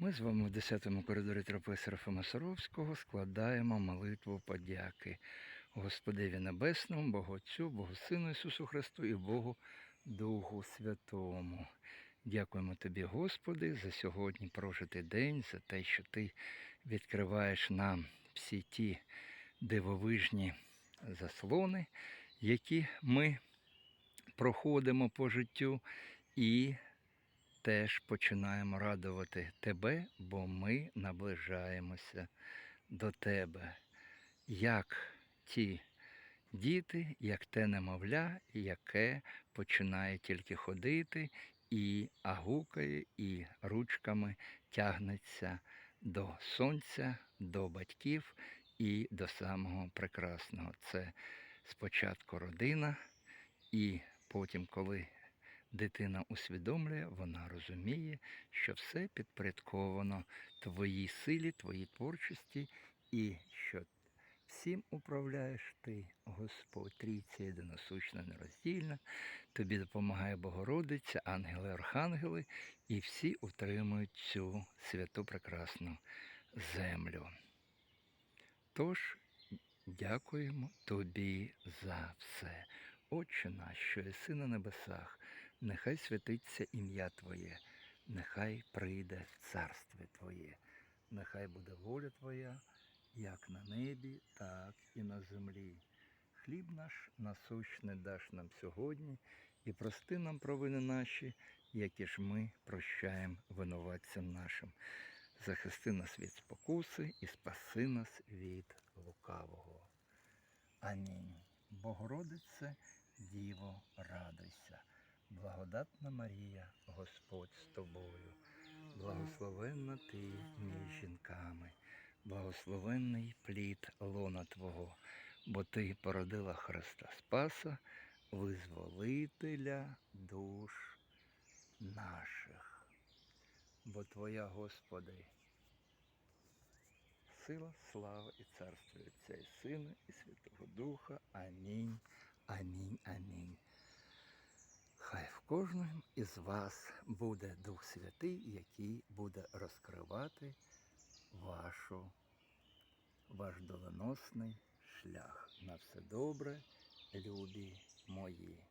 Ми з вами в 10-му коридорі тропи Серафима Саровського складаємо молитву подяки Господеві Небесному, Богу Отцю, Богу Сину Ісусу Христу і Богу Духу Святому. Дякуємо Тобі, Господи, за сьогодні прожитий день, за те, що Ти відкриваєш нам всі ті дивовижні заслони, які ми проходимо по життю, і теж починаємо радувати Тебе, бо ми наближаємося до Тебе. Як ті діти, як те немовля, яке починає тільки ходити і агукає, і ручками тягнеться до сонця, до батьків і до самого прекрасного. Це спочатку родина, і потім, коли дитина усвідомлює, вона розуміє, що все підпорядковано твоїй силі, твоїй творчості, і що всім управляєш ти, Господь, трійця єдиносущна, нероздільна. Тобі допомагає Богородиця, ангели, архангели, і всі утримують цю святу прекрасну землю. Тож дякуємо тобі за все. Отче наш, що єси на небесах, нехай святиться ім'я Твоє, нехай прийде царство Твоє, нехай буде воля Твоя, як на небі, так і на землі. Хліб наш насущний даш нам сьогодні, і прости нам провини наші, які ж ми прощаємо винуватцям нашим. Захисти нас від спокуси і спаси нас від лукавого. Амінь. Богородице, Діво, радуйся, благодатна Марія, Господь з тобою, благословенна ти між жінками, благословенний плід лона Твого, бо Ти породила Христа Спаса, визволителя душ наших. Бо Твоя, Господи, сила, слава і царство Отця і Сина, і Святого Духа. Амінь. Амінь. Амінь. Кожному із вас буде Дух Святий, який буде розкривати вашу, ваш доленосний шлях. На все добре, любі мої.